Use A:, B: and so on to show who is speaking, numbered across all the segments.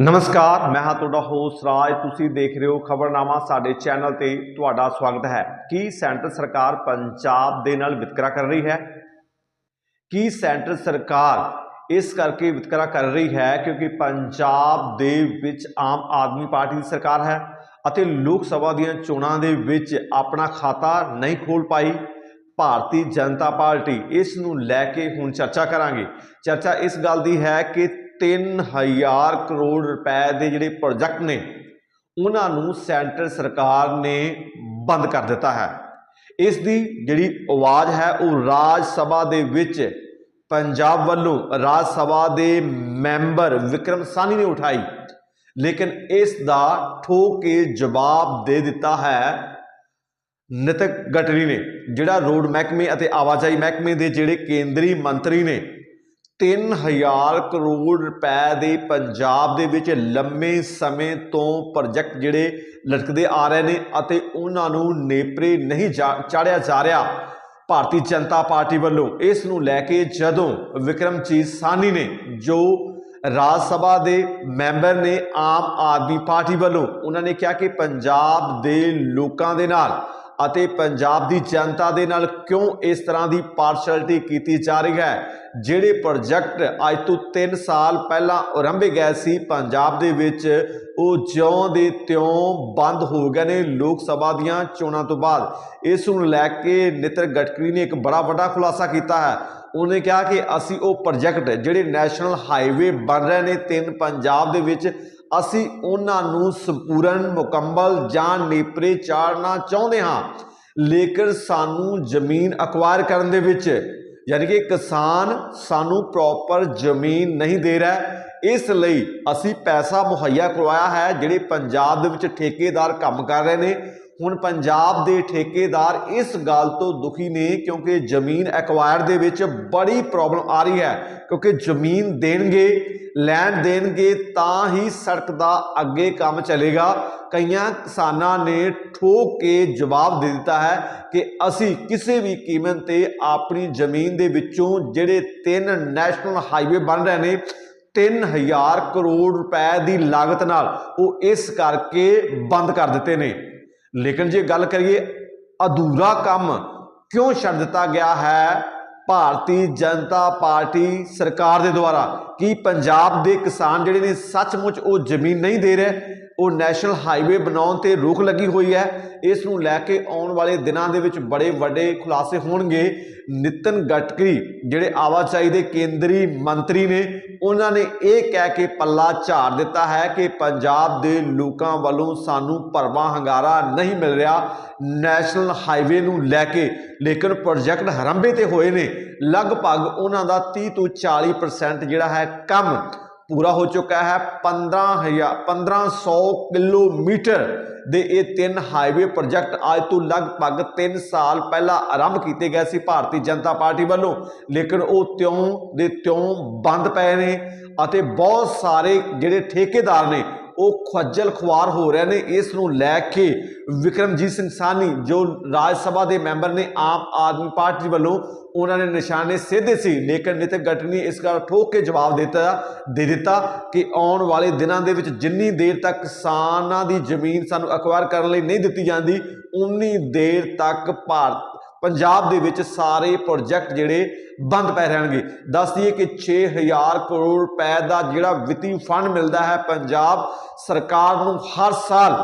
A: ਨਮਸਕਾਰ, ਮੈਂ ਹਾਂ ਤੁਹਾਡਾ ਹੋਸਟ ਰਾਜ। ਤੁਸੀਂ ਦੇਖ ਰਹੇ ਹੋ ਖਬਰਨਾਮਾ ਸਾਡੇ ਚੈਨਲ ਤੇ। ਤੁਹਾਡਾ ਸਵਾਗਤ ਹੈ। ਕੀ ਸੈਂਟਰ ਸਰਕਾਰ ਪੰਜਾਬ ਦੇ ਨਾਲ ਵਿਤਕਰਾ ਕਰ ਰਹੀ ਹੈ? ਕੀ ਸੈਂਟਰ ਸਰਕਾਰ ਇਸ ਕਰਕੇ ਵਿਤਕਰਾ ਕਰ ਰਹੀ ਹੈ ਕਿਉਂਕਿ ਪੰਜਾਬ ਦੇ ਵਿੱਚ ਆਮ ਆਦਮੀ ਪਾਰਟੀ ਦੀ ਸਰਕਾਰ ਹੈ ਅਤੇ ਲੋਕ ਸਭਾ ਦੀਆਂ ਚੋਣਾਂ ਦੇ ਵਿੱਚ ਆਪਣਾ ਖਾਤਾ ਨਹੀਂ ਖੋਲ ਪਾਈ। ਭਾਰਤੀ ਜਨਤਾ ਪਾਰਟੀ ਇਸ ਨੂੰ ਲੈ ਕੇ ਹੁਣ ਚਰਚਾ ਕਰਾਂਗੇ। ਚਰਚਾ ਇਸ ਗੱਲ ਦੀ ਹੈ ਕਿ 3000 ਕਰੋੜ ਰੁਪਏ ਦੇ ਜਿਹੜੇ ਪ੍ਰੋਜੈਕਟ ਨੇ, ਉਹਨਾਂ ਨੂੰ ਸੈਂਟਰ ਸਰਕਾਰ ਨੇ ਬੰਦ ਕਰ ਦਿੱਤਾ ਹੈ। ਇਸ ਦੀ ਜਿਹੜੀ ਆਵਾਜ਼ ਹੈ, ਉਹ ਰਾਜ ਸਭਾ ਦੇ ਵਿੱਚ ਪੰਜਾਬ ਵੱਲੋਂ ਰਾਜ ਸਭਾ ਦੇ ਮੈਂਬਰ ਵਿਕਰਮ ਸਾਨੀ ਨੇ ਉਠਾਈ। ਲੇਕਿਨ ਇਸ ਦਾ ਠੋਕ ਕੇ ਜਵਾਬ ਦੇ ਦਿੱਤਾ ਹੈ ਨਿਤਕ ਗਟਰੀ ਨੇ, ਜਿਹੜਾ ਰੋਡ ਮਹਿਕਮੇ ਅਤੇ ਆਵਾਜਾਈ ਮਹਿਕਮੇ ਦੇ ਜਿਹੜੇ ਕੇਂਦਰੀ ਮੰਤਰੀ ਨੇ 3000 ਕਰੋੜ ਰੁਪਏ ਦੇ ਪੰਜਾਬ ਦੇ ਵਿੱਚ ਲੰਮੇ ਸਮੇਂ ਤੋਂ ਪ੍ਰੋਜੈਕਟ ਜਿਹੜੇ ਲਟਕਦੇ ਆ ਰਹੇ ਨੇ ਅਤੇ ਉਹਨਾਂ ਨੂੰ ਨੇਪਰੇ ਨਹੀਂ ਚਾੜਿਆ ਜਾ ਰਿਹਾ ਭਾਰਤੀ ਜਨਤਾ ਪਾਰਟੀ ਵੱਲੋਂ। ਇਸ ਨੂੰ ਲੈ ਕੇ ਜਦੋਂ ਵਿਕਰਮਜੀਤ ਸਾਨੀ ਨੇ, ਜੋ ਰਾਜ ਸਭਾ ਦੇ ਮੈਂਬਰ ਨੇ ਆਮ ਆਦਮੀ ਪਾਰਟੀ ਵੱਲੋਂ, ਉਹਨਾਂ ਨੇ ਕਿਹਾ ਕਿ ਪੰਜਾਬ ਦੇ ਲੋਕਾਂ ਦੇ ਨਾਲ ਅਤੇ ਪੰਜਾਬ ਦੀ ਜਨਤਾ ਦੇ ਨਾਲ ਕਿਉਂ ਇਸ ਤਰ੍ਹਾਂ ਦੀ ਪਾਰਸ਼ਲਟੀ ਕੀਤੀ ਜਾ ਰਹੀ ਹੈ? ਜਿਹੜੇ ਪ੍ਰੋਜੈਕਟ ਅੱਜ ਤੋਂ 3 ਸਾਲ ਪਹਿਲਾਂ ਆਰੰਭੇ ਗਏ ਸੀ, ਪੰਜਾਬ ਦੇ ਵਿੱਚ ਉਹ ਜਿਉਂ ਦੇ ਤਿਉਂ ਬੰਦ ਹੋ ਗਏ ਨੇ ਲੋਕ ਸਭਾ ਦੀਆਂ ਚੋਣਾਂ ਤੋਂ ਬਾਅਦ। ਇਸ ਨੂੰ ਲੈ ਕੇ ਨਿਤਰ ਗਟਕਰੀ ਨੇ ਇੱਕ ਬੜਾ ਵੱਡਾ ਖੁਲਾਸਾ ਕੀਤਾ ਹੈ। ਉਹਨੇ ਕਿਹਾ ਕਿ ਅਸੀਂ ਉਹ ਪ੍ਰੋਜੈਕਟ ਜਿਹੜੇ ਨੈਸ਼ਨਲ ਹਾਈਵੇ ਬਣ ਰਹੇ ਨੇ ਤਿੰਨ ਪੰਜਾਬ ਦੇ ਵਿੱਚ ਅਸੀਂ ਉਹਨਾਂ ਨੂੰ ਸੰਪੂਰਨ, ਮੁਕੰਮਲ ਜਾਂ ਨੇਪਰੇ ਚਾੜਨਾ ਚਾਹੁੰਦੇ ਹਾਂ। ਲੇਕਿਨ ਸਾਨੂੰ ਜ਼ਮੀਨ ਅਕਵਾਇਰ ਕਰਨ ਦੇ ਵਿੱਚ, ਯਾਨੀ ਕਿ ਕਿਸਾਨ ਸਾਨੂੰ ਪ੍ਰੋਪਰ ਜ਼ਮੀਨ ਨਹੀਂ ਦੇ ਰਿਹਾ। ਇਸ ਲਈ ਅਸੀਂ ਪੈਸਾ ਮੁਹੱਈਆ ਕਰਵਾਇਆ ਹੈ, ਜਿਹੜੇ ਪੰਜਾਬ ਦੇ ਵਿੱਚ ਠੇਕੇਦਾਰ ਕੰਮ ਕਰ ਰਹੇ ਨੇ। ਹੁਣ ਪੰਜਾਬ ਦੇ ਠੇਕੇਦਾਰ ਇਸ ਗੱਲ ਤੋਂ ਦੁਖੀ ਨੇ ਕਿਉਂਕਿ ਜ਼ਮੀਨ ਐਕਵਾਇਰ ਦੇ ਵਿੱਚ ਬੜੀ ਪ੍ਰੋਬਲਮ ਆ ਰਹੀ ਹੈ, ਕਿਉਂਕਿ ਜ਼ਮੀਨ ਦੇਣਗੇ ਲੈਂਡ ਦੇਣਗੇ ਤਾਂ ਹੀ ਸੜਕ ਦਾ ਅੱਗੇ ਕੰਮ ਚੱਲੇਗਾ। ਕਈਆਂ ਕਿਸਾਨਾਂ ਨੇ ਠੋਕ ਕੇ ਜਵਾਬ ਦੇ ਦਿੱਤਾ ਹੈ ਕਿ ਅਸੀਂ ਕਿਸੇ ਵੀ ਕੀਮਤ ਤੇ ਆਪਣੀ ਜ਼ਮੀਨ ਦੇ ਵਿੱਚੋਂ ਜਿਹੜੇ ਤਿੰਨ ਨੈਸ਼ਨਲ ਹਾਈਵੇ ਬਣ ਰਹੇ ਨੇ 3000 ਕਰੋੜ ਰੁਪਏ ਦੀ ਲਾਗਤ ਨਾਲ ਉਹ ਇਸ ਕਰਕੇ ਬੰਦ ਕਰ ਦਿੱਤੇ ਨੇ। ਲੇਕਿਨ ਜੇ ਗੱਲ ਕਰੀਏ ਅਧੂਰਾ ਕੰਮ ਕਿਉਂ ਛੱਡ ਦਿੱਤਾ ਗਿਆ ਹੈ? ਭਾਰਤੀ ਜਨਤਾ ਪਾਰਟੀ ਸਰਕਾਰ ਦੇ ਦੁਆਰਾ ਕੀ ਪੰਜਾਬ ਦੇ ਕਿਸਾਨ ਜਿਹੜੇ ਨੇ ਸੱਚਮੁੱਚ ਉਹ ਜ਼ਮੀਨ ਨਹੀਂ ਦੇ ਰਹੇ? ਉਹ ਨੈਸ਼ਨਲ ਹਾਈਵੇ ਬਣਾਉਣ ਤੇ ਰੋਕ ਲੱਗੀ ਹੋਈ ਹੈ। ਇਸ ਨੂੰ ਲੈ ਕੇ ਆਉਣ ਵਾਲੇ ਦਿਨਾਂ ਦੇ ਵਿੱਚ ਬੜੇ ਵੱਡੇ ਖੁਲਾਸੇ ਹੋਣਗੇ। ਨਿਤਨ ਗਟਕਰੀ ਜਿਹੜੇ ਆਵਾਜਾਈ ਦੇ ਕੇਂਦਰੀ ਮੰਤਰੀ ਨੇ, ਉਹਨਾਂ ਨੇ ਇਹ ਕਹਿ ਕੇ ਪੱਲਾ ਝਾੜ ਦਿੱਤਾ ਹੈ ਕਿ ਪੰਜਾਬ ਦੇ ਲੋਕਾਂ ਵੱਲੋਂ ਸਾਨੂੰ ਭਰਵਾਂ ਹੰਗਾਰਾ ਨਹੀਂ ਮਿਲ ਰਿਹਾ। ਨੈਸ਼ਨਲ ਹਾਈਵੇ ਨੂੰ ਲੈ ਕੇ ਲੇਕਿਨ ਪ੍ਰੋਜੈਕਟ ਹਰੰਭੇ ਤੇ ਹੋਏ ਨੇ। ਲਗਭਗ ਉਹਨਾਂ ਦਾ 30 ਤੋਂ 40% ਜਿਹੜਾ ਹੈ ਕੰਮ ਪੂਰਾ ਹੋ ਚੁੱਕਾ ਹੈ। 15000 1500 ਕਿਲੋਮੀਟਰ ਦੇ ਇਹ ਤਿੰਨ ਹਾਈਵੇ ਪ੍ਰੋਜੈਕਟ ਅੱਜ ਤੋਂ ਲਗਭਗ 3 ਸਾਲ ਪਹਿਲਾਂ ਆਰੰਭ ਕੀਤੇ ਗਏ ਸੀ ਭਾਰਤੀ ਜਨਤਾ ਪਾਰਟੀ ਵੱਲੋਂ। ਲੇਕਿਨ ਉਹ ਤਿਉਂ ਦੇ ਤਿਉਂ ਬੰਦ ਪਏ ਨੇ ਅਤੇ ਬਹੁਤ ਸਾਰੇ ਜਿਹੜੇ ਠੇਕੇਦਾਰ ਨੇ ਉਹ ਖੱਜਲ ਖੁਆਰ ਹੋ ਰਹੇ ਨੇ, ਇਸ ਨੂੰ ਲੈ ਕੇ ਵਿਕਰਮਜੀਤ ਸਿੰਘ ਸਾਨੀ ਜੋ ਰਾਜ ਸਭਾ ਦੇ ਮੈਂਬਰ ਨੇ, ਆਮ ਆਦਮੀ ਪਾਰਟੀ ਵੱਲੋਂ ਉਹਨਾਂ ਨੇ ਨਿਸ਼ਾਨੇ ਸਿੱਧੇ ਸੀ, ਲੇਕਿਨ ਨਿਤਿਨ ਗਟਨੀ ਇਸ ਗੱਲ ਠੋਕ ਕੇ ਜਵਾਬ ਦਿੱਤਾ, ਦੇ ਦਿੱਤਾ ਕਿ ਆਉਣ ਵਾਲੇ ਦਿਨਾਂ ਦੇ ਵਿੱਚ ਜਿੰਨੀ ਦੇਰ ਤੱਕ ਕਿਸਾਨਾਂ ਦੀ ਜ਼ਮੀਨ ਸਾਨੂੰ ਅਕਵਾਇਰ ਕਰਨ ਲਈ ਨਹੀਂ ਦਿੱਤੀ ਜਾਂਦੀ, ਉਨੀ ਦੇਰ ਤੱਕ ਭਾਰਤ ਪੰਜਾਬ ਦੇ ਵਿੱਚ ਸਾਰੇ ਪ੍ਰੋਜੈਕਟ ਜਿਹੜੇ ਬੰਦ ਪੈ ਰਹਿਣਗੇ। ਦੱਸ ਦਈਏ ਕਿ 6000 ਕਰੋੜ ਰੁਪਏ ਦਾ ਜਿਹੜਾ ਵਿੱਤੀ ਫੰਡ ਮਿਲਦਾ ਹੈ ਪੰਜਾਬ ਸਰਕਾਰ ਨੂੰ ਹਰ ਸਾਲ।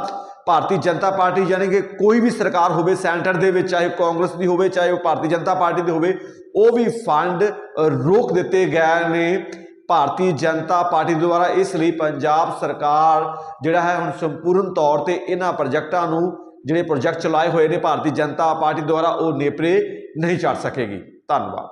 A: ਭਾਰਤੀ ਜਨਤਾ ਪਾਰਟੀ ਯਾਨੀ ਕਿ ਕੋਈ ਵੀ ਸਰਕਾਰ ਹੋਵੇ, ਸੈਂਟਰ ਦੇ ਵਿੱਚ, ਚਾਹੇ ਕਾਂਗਰਸ ਦੀ ਹੋਵੇ, ਚਾਹੇ ਉਹ ਭਾਰਤੀ ਜਨਤਾ ਪਾਰਟੀ ਦੀ ਹੋਵੇ, ਉਹ ਵੀ ਫੰਡ ਰੋਕ ਦਿੱਤੇ ਗਏ ਨੇ। ਭਾਰਤੀ ਜਨਤਾ ਪਾਰਟੀ ਦੁਆਰਾ ਇਸ ਲਈ ਪੰਜਾਬ ਸਰਕਾਰ ਜਿਹੜਾ ਹੈ ਹੁਣ ਸੰਪੂਰਨ ਤੌਰ ਤੇ ਇਹਨਾਂ ਪ੍ਰੋਜੈਕਟਾਂ ਨੂੰ ਜਿਹੜੇ ਪ੍ਰੋਜੈਕਟ ਚਲਾਏ ਹੋਏ ਨੇ ਭਾਰਤੀ ਜਨਤਾ ਪਾਰਟੀ ਦੁਆਰਾ, ਉਹ ਨੇਪਰੇ ਨਹੀਂ ਚੜ ਸਕੇਗੀ। ਧੰਨਵਾਦ।